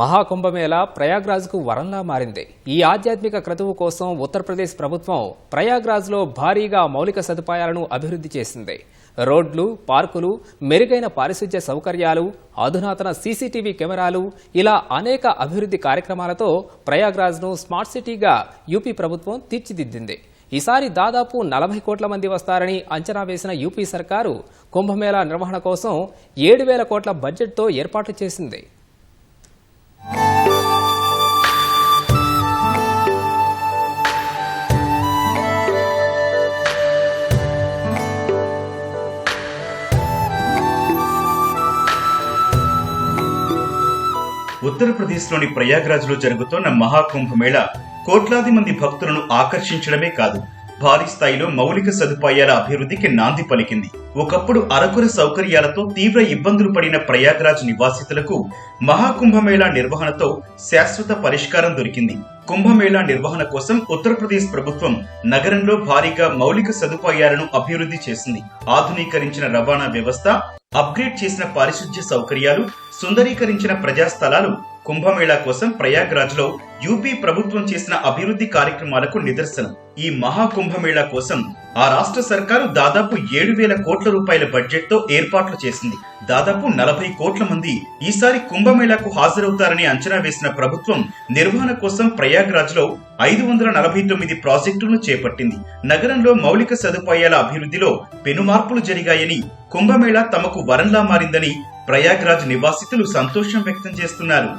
మహాకుంభమేళ ప్రయాగ్రాజ్కు వరంలా మారింది. ఈ ఆధ్యాత్మిక క్రతువు కోసం ఉత్తరప్రదేశ్ ప్రభుత్వం ప్రయాగ్రాజ్లో భారీగా మౌలిక సదుపాయాలను అభివృద్ధి చేసింది. రోడ్లు పార్కులు మెరుగైన పారిశుధ్య సౌకర్యాలు అధునాతన సీసీటీవీ కెమెరాలు ఇలా అనేక అభివృద్ధి కార్యక్రమాలతో ప్రయాగ్రాజ్ను స్మార్ట్ సిటీగా యూపీ ప్రభుత్వం తీర్చిదిద్దింది. ఈసారి దాదాపు నలభై కోట్ల మంది వస్తారని అంచనా వేసిన యూపీ సర్కారు కుంభమేళా నిర్వహణ కోసం ఏడు వేల కోట్ల బడ్జెట్తో ఏర్పాట్లు చేసింది. ఉత్తరప్రదేశ్లోని ప్రయాగ్రాజ్లో జరుగుతోన్న మహాకుంభమేళ కోట్లాది మంది భక్తులను ఆకర్షించడమే కాదు భారీ స్థాయిలో మౌలిక సదుపాయాల అభివృద్ధికి నాంది పలికింది. ఒకప్పుడు అరకుర సౌకర్యాలతో తీవ్ర ఇబ్బందులు పడిన ప్రయాగ్రాజ్ నివాసితులకు మహాకుంభమేళా నిర్వహణతో శాశ్వత పరిష్కారం దొరికింది. కుంభమేళా నిర్వహణ కోసం ఉత్తరప్రదేశ్ ప్రభుత్వం నగరంలో భారీగా మౌలిక సదుపాయాలను అభివృద్ధి చేసింది. ఆధునీకరించిన రవాణా వ్యవస్థ అప్గ్రేడ్ చేసిన పారిశుధ్య సౌకర్యాలు సుందరీకరించిన ప్రజా స్థలాలు కుంభమేళా కోసం ప్రయాగ్రాజ్లో యూపీ ప్రభుత్వం చేసిన అభివృద్ధి కార్యక్రమాలకు నిదర్శనం. ఈ మహా కుంభమేళా కోసం ఆ రాష్ట్ర సర్కారు దాదాపు ఏడు వేల కోట్ల రూపాయల బడ్జెట్తో ఏర్పాట్లు చేసింది. దాదాపు నలభై కోట్ల మంది ఈసారి కుంభమేళాకు హాజరవుతారని అంచనా వేసిన ప్రభుత్వం నిర్వహణ కోసం ప్రయాగ్రాజ్లో ఐదు వందల నలభై తొమ్మిది ప్రాజెక్టులను చేపట్టింది. నగరంలో మౌలిక సదుపాయాల అభివృద్ధిలో పెనుమార్పులు జరిగాయని కుంభమేళా తమకు వరంలా మారిందని ప్రయాగ్రాజ్ నివాసితులు సంతోషం వ్యక్తం చేస్తున్నారు.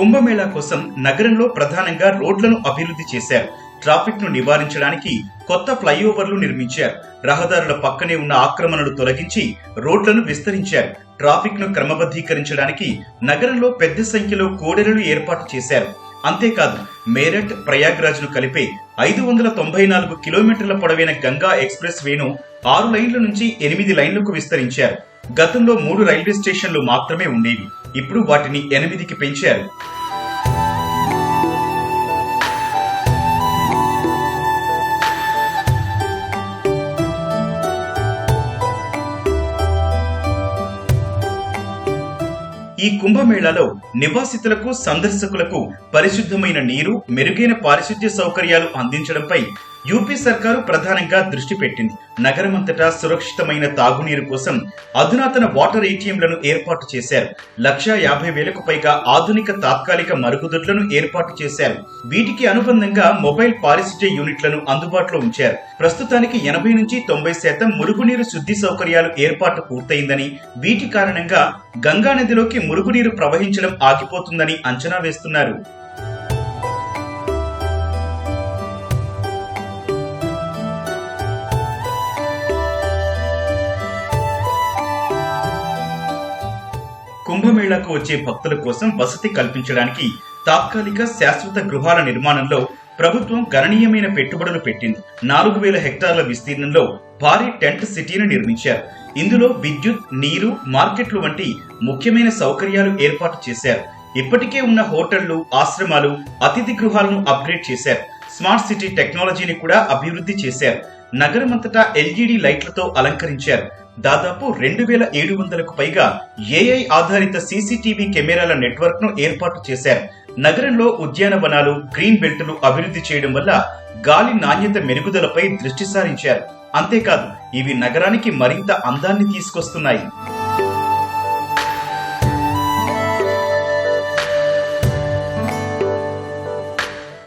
కుంభమేళా కోసం నగరంలో ప్రధానంగా రోడ్లను అభివృద్ధి చేశారు. ట్రాఫిక్ను నివారించడానికి కొత్త ఫ్లైఓవర్లు నిర్మించారు. రహదారుల పక్కనే ఉన్న ఆక్రమణలు తొలగించి రోడ్లను విస్తరించారు. ట్రాఫిక్ను క్రమబద్ధీకరించడానికి నగరంలో పెద్ద సంఖ్యలో కోడెలను ఏర్పాటు చేశారు. అంతేకాదు మేరట్ ప్రయాగ్రాజ్ను కలిపే ఐదు వందల తొంభై నాలుగు కిలోమీటర్ల పొడవైన గంగా ఎక్స్ప్రెస్ వేను ఆరు లైన్ల నుంచి ఎనిమిది లైన్లకు విస్తరించారు. గతంలో మూడు రైల్వే స్టేషన్లు మాత్రమే ఉండేవి. ఇప్పుడు వాటిని ఎనిమిదికి పెంచారు. ఈ కుంభమేళాలో నివాసితులకు సందర్శకులకు పరిశుద్ధమైన నీరు మెరుగైన పారిశుద్ధ్య సౌకర్యాలు అందించడంపై యూపీ సర్కారు ప్రధానంగా దృష్టి పెట్టింది. నగరమంతటా సురక్షితమైన తాగునీరు కోసం అధునాతన వాటర్ ఏటీఎంలను ఏర్పాటు చేశారు. లక్షా యాభై వేలకు పైగా ఆధునిక తాత్కాలిక మరుగుదొడ్లను ఏర్పాటు చేశారు. వీటికి అనుబంధంగా మొబైల్ పారిశుద్ధ్య యూనిట్లను అందుబాటులో ఉంచారు. ప్రస్తుతానికి ఎనభై నుంచి తొంభై శాతం మురుగునీరు శుద్ధి సౌకర్యాలు ఏర్పాటు పూర్తయిందని వీటి కారణంగా గంగా నదిలోకి మురుగునీరు ప్రవహించడం ఆగిపోతుందని అంచనా వేస్తున్నారు. కుంభమేళాకు వచ్చే భక్తుల కోసం వసతి కల్పించడానికి తాత్కాలిక శాశ్వత గృహాల నిర్మాణంలో ప్రభుత్వం గణనీయమైన పెట్టుబడులు పెట్టింది. నాలుగు వేల హెక్టార్ల విస్తీర్ణంలో భారీ టెంట్ సిటీని నిర్మించారు. ఇందులో విద్యుత్ నీరు మార్కెట్లు వంటి ముఖ్యమైన సౌకర్యాలు ఏర్పాటు చేశారు. ఇప్పటికే ఉన్న హోటళ్ళు ఆశ్రమాలు అతిథి గృహాలను అప్గ్రేడ్ చేశారు. స్మార్ట్ సిటీ టెక్నాలజీని కూడా అభివృద్ధి చేశారు. నగరమంతటా ఎల్ఈడి లైట్లతో అలంకరించారు. దాదాపు రెండు వేల ఏడు వందలకు పైగా ఏఐ ఆధారిత సీసీటీవీ కెమెరాల నెట్వర్క్ను ఏర్పాటు చేశారు. నగరంలో ఉద్యానవనాలు గ్రీన్ బెల్టులు అభివృద్ధి చేయడం వల్ల గాలి నాణ్యత మెరుగుదలపై దృష్టి సారించారు. అంతేకాదు ఇవి నగరానికి మరింత అందాన్ని తీసుకొస్తున్నాయి.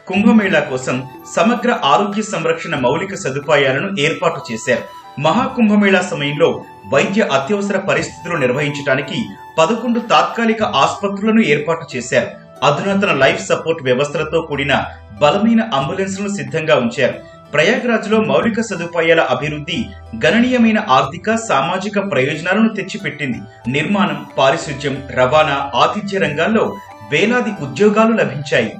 కుంభమేళా కోసం సమగ్ర ఆరోగ్య సంరక్షణ మౌలిక సదుపాయాలను ఏర్పాటు చేశారు. మహాకుంభమేళా సమయంలో వైద్య అత్యవసర పరిస్థితులు నిర్వహించడానికి పదకొండు తాత్కాలిక ఆసుపత్రులను ఏర్పాటు చేశారు. అధునాతన లైఫ్ సపోర్ట్ వ్యవస్థలతో కూడిన బలమైన అంబులెన్స్లను సిద్ధంగా ఉంచారు. ప్రయాగ్రాజ్లో మౌలిక సదుపాయాల అభివృద్ధి గణనీయమైన ఆర్థిక సామాజిక ప్రయోజనాలను తెచ్చిపెట్టింది. నిర్మాణం పారిశుధ్యం రవాణా ఆతిథ్య రంగాల్లో వేలాది ఉద్యోగాలు లభించాయి.